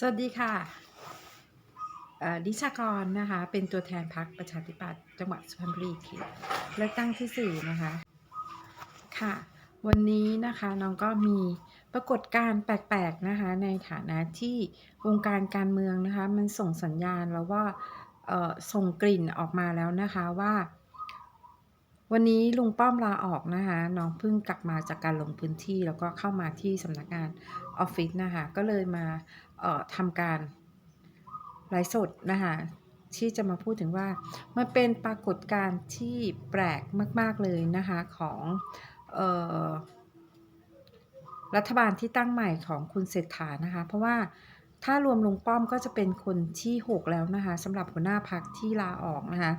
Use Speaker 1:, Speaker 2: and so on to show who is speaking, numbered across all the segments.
Speaker 1: สวัสดีค่ะดิชากรนะคะ เป็นตัวแทนพรรคประชาธิปัตย์จังหวัดสุพรรณบุรีเขตเลือกตั้งที่สี่นะคะค่ะ วันนี้นะคะน้องก็มีปรากฏการณ์แปลกๆนะคะ ในฐานะที่วงการการเมืองนะคะ มันส่งสัญญาณแล้วว่าส่งกลิ่นออกมาแล้วนะคะว่า วันนี้ลุงป้อมลาออกนะคะน้องเพิ่งกลับมาจากการลงพื้นที่แล้วก็เข้ามาที่สำนักงานออฟฟิศนะคะ ก็เลยมา ทำการไลฟ์สดนะคะที่จะมาพูดถึงว่ามันเป็นปรากฏการณ์ที่แปลกมาก ๆเลยนะคะของเอ่อรัฐบาลที่ตั้งใหม่ของคุณเศรษฐานะคะ เพราะว่าถ้ารวมลุงป้อมก็จะเป็นคนที่ 6 แล้วนะคะสำหรับหัวหน้าพักที่ลาออกนะคะ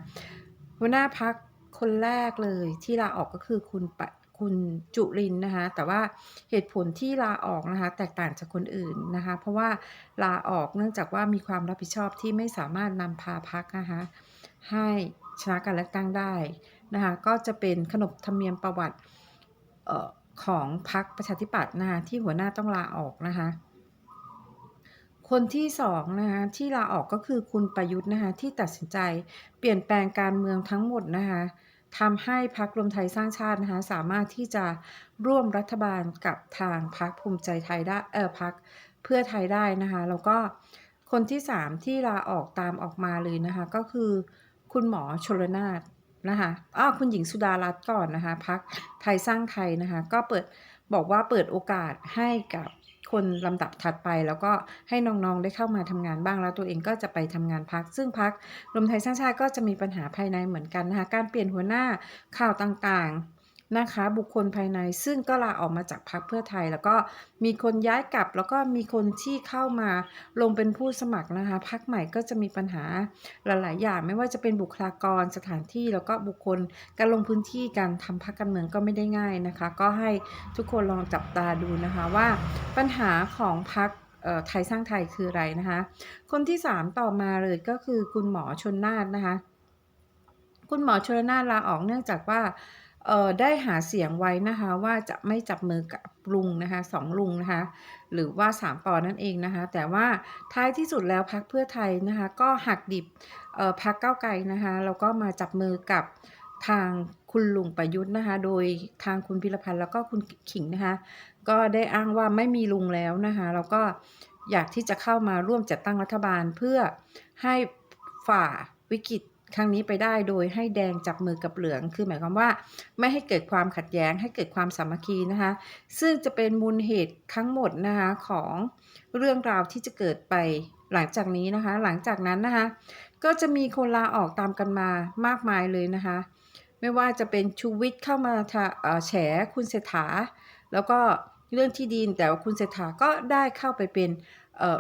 Speaker 1: หัวหน้าพักคนแรกเลยที่ลาออกก็คือคุณปะ คุณจุรินนะคะ แต่ว่าเหตุผลที่ลาออกนะคะ แตกต่างจากคนอื่นนะคะ เพราะว่าลาออกเนื่องจากว่ามีความรับผิดชอบที่ไม่สามารถนำพาพักนะคะให้ชนะการเลือกตั้งได้นะคะ ก็จะเป็นขนบธรรมเนียมประวัติออของพรรคประชาธิปัตย์นะคะที่หัวหน้าต้องลาออกนะคะคนที่สองนะคะที่ลาออกก็คือคุณประยุทธ์นะคะที่ตัดสินใจเปลี่ยนแปลงการเมืองทั้งหมดนะคะ ทำให้พรรครวมไทยสร้างชาตินะคะสามารถที่จะร่วมรัฐบาลกับทางพรรคภูมิใจไทยได้เออพรรคเพื่อไทยได้นะคะแล้วก็คนที่สามที่ลาออกตามออกมาเลยนะคะ ก็คือคุณหมอชลนาทนะคะอ้าคุณหญิงสุดารัตน์ก่อนนะคะพรรคไทยสร้างไทยนะคะ ก็เปิดบอกว่าเปิดโอกาสให้กับ คนลำดับถัดไป แล้วก็ให้น้องๆได้เข้ามาทำงานบ้างแล้วตัวเองก็จะไปทำงานพัก ซึ่งพักรวมไทยสร้างชาติก็จะมีปัญหาภายในเหมือนกันนะคะการเปลี่ยนหัวหน้าข่าวต่างๆ นะคะ บุคคลภายในซึ่งก็ลาออกมาจากพักเพื่อไทย แล้วก็มีคนย้ายกลับ แล้วก็มีคนที่เข้ามาลงเป็นผู้สมัครนะคะพักใหม่ก็จะมีปัญหาหลาย ๆ อย่างไม่ว่าจะเป็นบุคลากรสถานที่แล้วก็บุคคลการลงพื้นที่การทำพักการเมืองก็ไม่ได้ง่ายนะคะ ก็ให้ทุกคนลองจับตาดูนะคะว่าปัญหาของพักไทยสร้างไทยคืออะไรนะคะ คนที่ 3 ต่อมาเลยก็คือคุณหมอชนนาทนะคะ คุณหมอชนนาทลาออกเนื่องจากว่า เอ่อได้หาเสียงไว้นะคะว่าจะไม่จับมือกับลุงนะคะสองลุงนะคะหรือว่า3ปอนั่นเองนะคะแต่ว่าท้ายที่สุดแล้วพักเพื่อไทยนะคะก็หักดิบเอ่อพักเก้าไกลนะคะแล้วก็มาจับมือกับทางคุณลุงประยุทธ์นะคะโดยทางคุณพิรพันธ์แล้วก็คุณขิงนะคะก็ได้อ้างว่าไม่มีลุงแล้วนะคะแล้วก็อยากที่จะเข้ามาร่วมจัดตั้งรัฐบาลเพื่อให้ฝ่าวิกฤต ครั้งนี้ไปได้โดยให้แดงจับมือกับเหลือง คือหมายความว่าไม่ให้เกิดความขัดแย้ง ให้เกิดความสามัคคีนะคะ ซึ่งจะเป็นมูลเหตุทั้งหมดนะคะของเรื่องราวที่จะเกิดไปหลังจากนี้นะคะ หลังจากนั้นนะคะ ก็จะมีคนลาออกตามกันมามากมายเลยนะคะ ไม่ว่าจะเป็นชูวิทย์เข้ามาแฉคุณเศรษฐา แล้วก็เรื่องที่ดินแต่ว่าคุณเศรษฐาก็ได้เข้าไปเป็น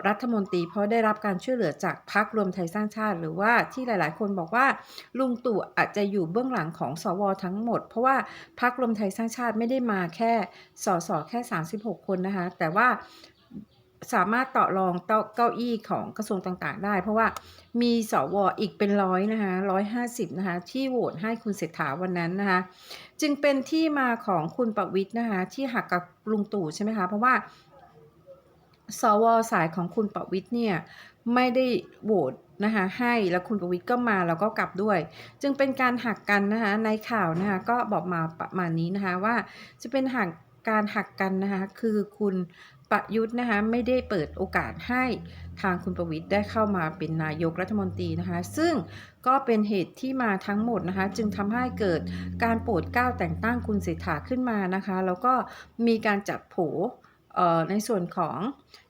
Speaker 1: รัฐมนตรี เพราะได้รับการช่วยเหลือจากพรรครวมไทยสร้างชาติ หรือว่าที่หลาย ๆ คนบอกว่าลุงตู่อาจจะอยู่เบื้องหลังของสวทั้งหมด เพราะว่าพรรครวมไทยสร้างชาติไม่ได้มาแค่สสแค่ 36 คนนะคะ แต่ว่าสามารถต่อรองเก้าเก้าอี้ของกระทรวงต่างๆ ได้ เพราะว่ามีสวอีกเป็นร้อยนะคะร้อยห้าสิบนะคะที่โหวตให้คุณเศรษฐาวันนั้นนะคะจึงเป็นที่มาของคุณประวิทย์นะคะที่หักกับลุงตู่ใช่ไหมคะเพราะว่า สวสายของคุณประวิทย์เนี่ยไม่ได้โหวตนะคะให้แล้วคุณประวิทย์ก็มาแล้วก็กลับด้วย จึงเป็นการหักกันนะคะในข่าวนะคะก็บอกมาประมาณนี้นะคะว่าจะเป็นหักการหักกันนะคะคือคุณประยุทธ์นะคะไม่ได้เปิดโอกาสให้ทางคุณประวิทย์ได้เข้ามาเป็นนายกรัฐมนตรีนะคะซึ่งก็เป็นเหตุที่มาทั้งหมดนะคะจึงทำให้เกิดการโปรดเกล้าแต่งตั้งคุณเศรษฐาขึ้นมานะคะแล้วก็มีการจัดโผ ในส่วนของ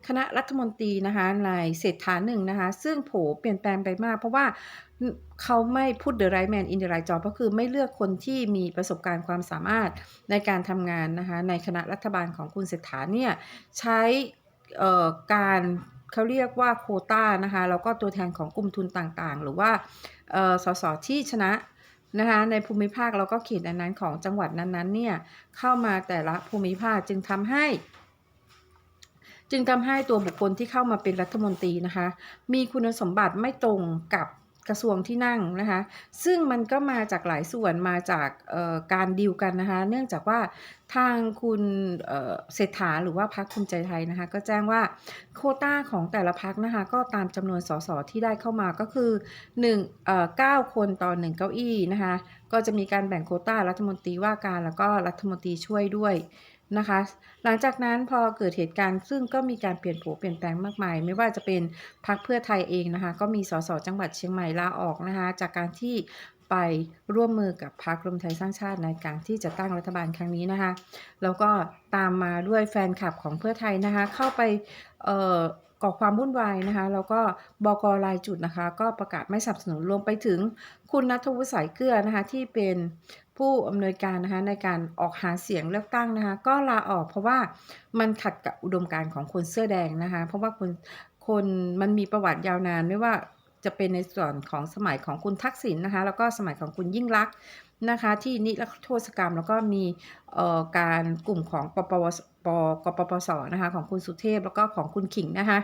Speaker 1: คณะรัฐมนตรีนะคะในเศรษฐาหนึ่งนะคะ ซึ่งโผเปลี่ยนแปลงไปมาก เพราะว่าเขาไม่พูด the right man in the right job ก็คือไม่เลือกคนที่มีประสบการณ์ความสามารถในการทำงานนะคะ ในคณะรัฐบาลของคุณเศรษฐาเนี่ยใช้การเขาเรียกว่าโคต้านะคะแล้วก็ตัวแทนของกลุ่มทุนต่างๆ หรือว่าสสที่ชนะนะคะในภูมิภาคแล้วก็เขตนั้นๆของจังหวัดนั้นๆเนี่ยเข้ามาแต่ละภูมิภาคจึงทำให้ จึงทำให้ตัวบุคคลที่เข้ามาเป็นรัฐมนตรีนะคะ มีคุณสมบัติไม่ตรงกับกระทรวงที่นั่งนะคะ ซึ่งมันก็มาจากหลายส่วนมาจากการดีลกันนะคะ เนื่องจากว่าทางคุณเเศรษฐาหรือว่าพรรคภูมิใจไทยนะคะ ก็แจ้งว่าโคต้าของแต่ละพรรคนะคะ ก็ตามจำนวนสสที่ได้เข้ามาก็คือ1เอ่อ9คนต่อ 1 เก้าอี้นะคะ ก็จะมีการแบ่งโคต้ารัฐมนตรีว่าการแล้วก็รัฐมนตรีช่วยด้วย นะคะ หลังจากนั้นพอเกิดเหตุการณ์ซึ่งก็มีการเปลี่ยนโผเปลี่ยนแปลงมากมาย ไม่ว่าจะเป็นพรรคเพื่อไทยเองนะคะ ก็มีสสจังหวัดเชียงใหม่ลาออกนะคะ จากการที่ไปร่วมมือกับพรรครวมไทยสร้างชาติในการที่จะตั้งรัฐบาลครั้งนี้นะคะ แล้วก็ตามมาด้วยแฟนคลับของเพื่อไทยนะคะ เข้าไปเอ่อ ก่อความวุ่นวายนะคะ แล้วก็บกรายจุดนะคะ ก็ประกาศไม่สนับสนุนรวมไปถึงคุณนัทวุฒิสายเกลือนะคะ ที่เป็นผู้อำนวยการนะคะในการออกหาเสียงเลือกตั้งนะคะ ก็ลาออกเพราะว่ามันขัดกับอุดมการณ์ของคนเสื้อแดงนะคะ เพราะว่าคนคนมันมีประวัติยาวนานไม่ว่าจะเป็นในส่วนของสมัยของคุณทักษิณนะคะ แล้วก็สมัยของคุณยิ่งลักษ นะคะที่นิรโทษกรรมแล้วก็มีเอ่อการกลุ่มของปปวสปกปปสนะคะของคุณสุเทพแล้วก็ของคุณขิงนะคะ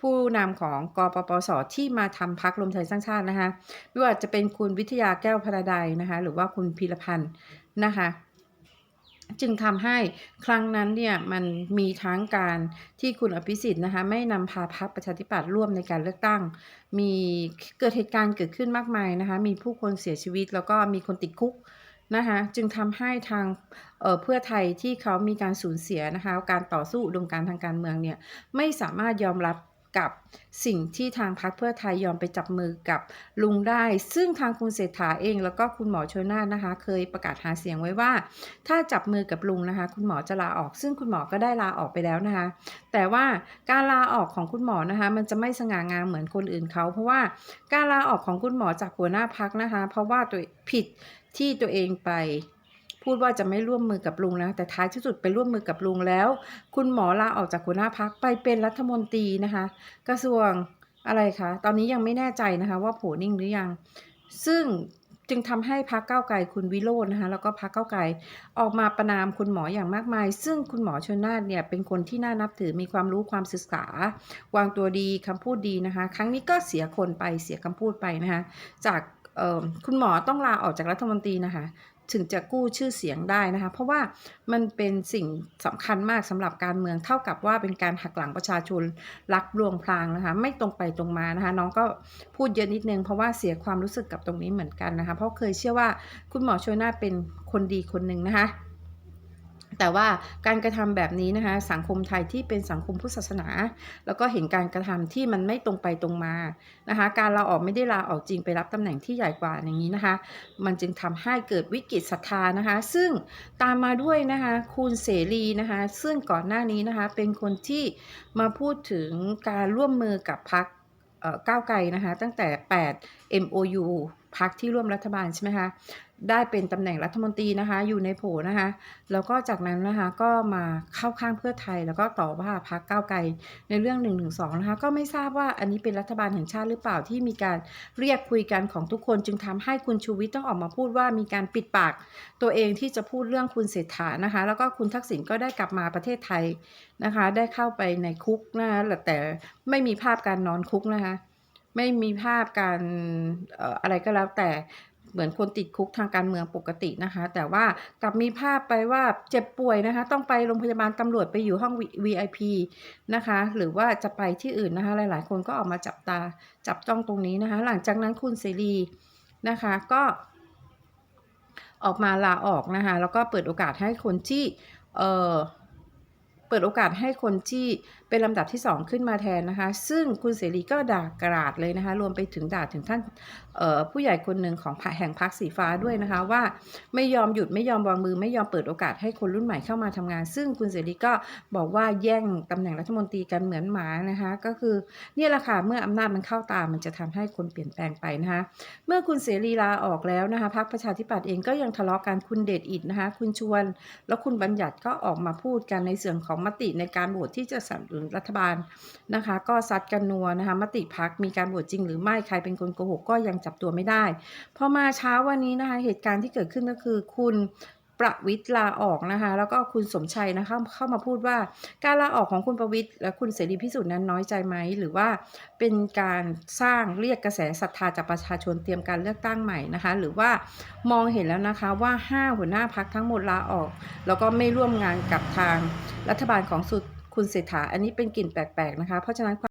Speaker 1: ผู้นำของกปปสที่มาทำพักรวมไทยสร้างชาตินะคะไม่ว่าจะเป็นคุณวิทยาแก้วพระดายนะคะหรือว่าคุณพีรพันธ์นะคะ จึงทำให้ครั้งนั้นเนี่ยมันมีทั้งการที่คุณอภิสิทธิ์นะคะไม่นำพาพรรคประชาธิปัตย์ร่วมในการเลือกตั้ง มีเกิดเหตุการณ์เกิดขึ้นมากมายนะคะมีผู้คนเสียชีวิต แล้วก็มีคนติดคุกนะคะจึงทำให้ทางเออเพื่อไทยที่เขามีการสูญเสียนะคะการต่อสู้อุดมการทางการเมืองเนี่ยไม่สามารถยอมรับ กับสิ่งที่ทางพรรคเพื่อไทยยอมไปจับมือกับลุงได้ ซึ่งทางคุณเศรษฐาเอง แล้วก็คุณหมอชนน่านนะคะ เคยประกาศหาเสียงไว้ว่า ถ้าจับมือกับลุงนะคะ คุณหมอจะลาออก ซึ่งคุณหมอก็ได้ลาออกไปแล้วนะคะ แต่ว่าการลาออกของคุณหมอนะคะ มันจะไม่สง่างามเหมือนคนอื่นเขา เพราะว่าการลาออกของคุณหมอจากหัวหน้าพักนะคะ เพราะว่าตัวผิดที่ตัวเองไป พูดว่าจะไม่ร่วมมือกับลุงนะแต่ท้ายที่สุดไปร่วมมือกับลุงแล้ว คุณหมอลาออกจากหัวหน้าพักไปเป็นรัฐมนตรีนะคะ กระทรวงอะไรคะ ตอนนี้ยังไม่แน่ใจนะคะว่าโผนิ่งหรือยัง ซึ่งจึงทำให้พักเก้าไกลคุณวิโรจน์นะคะแล้วก็พักเก้าไกลออกมาประนามคุณหมออย่างมากมาย ซึ่งคุณหมอชนนานเนี่ยเป็นคนที่น่านับถือมีความรู้ความศึกษา วางตัวดีคำพูดดีนะคะ ครั้งนี้ก็เสียคนไปเสียคำพูดไปนะคะจากคุณหมอต้องลาออกจากรัฐมนตรีนะคะ ถึงจะกู้ชื่อเสียงได้นะคะ เพราะว่ามันเป็นสิ่งสำคัญมากสำหรับการเมืองเท่ากับว่าเป็นการหักหลังประชาชนรักลวงพลางนะคะ ไม่ตรงไปตรงมานะคะ น้องก็พูดเยอะนิดนึงเพราะว่าเสียความรู้สึกกับตรงนี้เหมือนกันนะคะ เพราะเคยเชื่อว่าคุณหมอชยนาเป็นคนดีคนหนึ่งนะคะ แต่ว่าการกระทำแบบนี้นะคะสังคมไทยที่เป็นสังคมพุทธศาสนา แล้วก็เห็นการกระทำที่มันไม่ตรงไปตรงมานะคะการลาออกไม่ได้ลาออกจริงไปรับตำแหน่งที่ใหญ่กว่าอย่างนี้นะคะมันจึงทำให้เกิดวิกฤตศรัทธานะคะ ซึ่งตามมาด้วยนะคะคุณเสรีนะคะซึ่งก่อนหน้านี้นะคะเป็นคนที่มาพูดถึงการร่วมมือกับพรรคก้าวไกลนะคะตั้งแต่ 8 MOU พักที่ร่วมรัฐบาลใช่ไหมคะได้เป็นตำแหน่งรัฐมนตรีนะคะ อยู่ในโผนะคะแล้วก็จากนั้นนะคะก็มาเข้าข้างเพื่อไทย แล้วก็ต่อว่าพักก้าวไกลในเรื่อง1นึนะคะก็ไม่ทราบว่าอันนี้เป็นรัฐบาลแห่งชาติหรือเปล่าที่มีการเรียกคุยกันของทุกคนจึงทำให้คุณชูวิทย์ต้องออกมาพูดว่ามีการปิดปากตัวเองที่จะพูดเรื่องคุณเศรษฐานะคะ แล้วก็คุณทักษิณก็ได้กลับมาประเทศไทยนะคะ ได้เข้าไปในคุกนะคะแต่ไม่มีภาพการนอนคุกนะคะ ไม่มีภาพการเอ่ออะไรก็แล้วแต่เหมือนคนติดคุกทางการเมืองปกตินะคะ แต่ว่ากลับมีภาพไปว่าเจ็บป่วยนะคะ ต้องไปโรงพยาบาลตำรวจไปอยู่ห้อง VIP นะคะ หรือว่าจะไปที่อื่นนะคะ หลาย ๆ คนก็ออกมาจับตาจับจ้องตรงนี้นะคะ หลังจากนั้นคุณเสรีนะคะก็ออกมาลาออกนะคะ แล้วก็เปิดโอกาสให้คนที่เอ่อ เปิดโอกาสให้คนที่เป็นลำดับที่ 2 ขึ้นมาแทนนะคะ ซึ่งคุณเสรีก็ด่ากราดเลยนะคะ รวมไปถึงด่าถึงท่านผู้ใหญ่คนหนึ่งของพรรคแห่งพรรคสีฟ้าด้วยนะคะ ว่าไม่ยอมหยุดไม่ยอมวางมือ ไม่ยอมเปิดโอกาสให้คนรุ่นใหม่เข้ามาทำงาน ซึ่งคุณเสรีก็บอกว่าแย่งตำแหน่งรัฐมนตรีกันเหมือนหมานะคะ ก็คือเนี่ยแหละค่ะเมื่ออำนาจมันเข้าตามันจะทำให้คนเปลี่ยนแปลงไปนะคะ เมื่อคุณเสรีลาออกแล้วนะคะพรรคประชาธิปัตย์เองก็ยังทะเลาะกันคุณเดชอิดนะคะ คุณชวน แล้วคุณบัญญัติก็ออกมาพูดกันในเส่วนของมติในการโหวตที่จะสนับสนุนรัฐบาลนะคะ ก็ซัดกันนัวนะคะมติพักมีการโหวตจริงหรือไม่ใครเป็นคนโกหกก็ยังจับตัวไม่ได้พอมาเช้าวันนี้นะคะเหตุการณ์ที่เกิดขึ้นก็คือคุณ ประวิตรลาออกนะคะ แล้วก็คุณสมชัยนะคะเข้ามาพูดว่า การลาออกของคุณประวิตรและคุณเสรีพิสุทธิ์นั้นน้อยใจไหม หรือว่าเป็นการสร้างเรียกกระแสศรัทธาจากประชาชนเตรียมการเลือกตั้งใหม่นะคะ หรือว่ามองเห็นแล้วนะคะว่า 5 หัวหน้าพักทั้งหมดลาออก แล้วก็ไม่ร่วมงานกับทางรัฐบาลของสุดคุณเศรษฐาอันนี้เป็นกลิ่นแปลกๆนะคะ เพราะฉะนั้น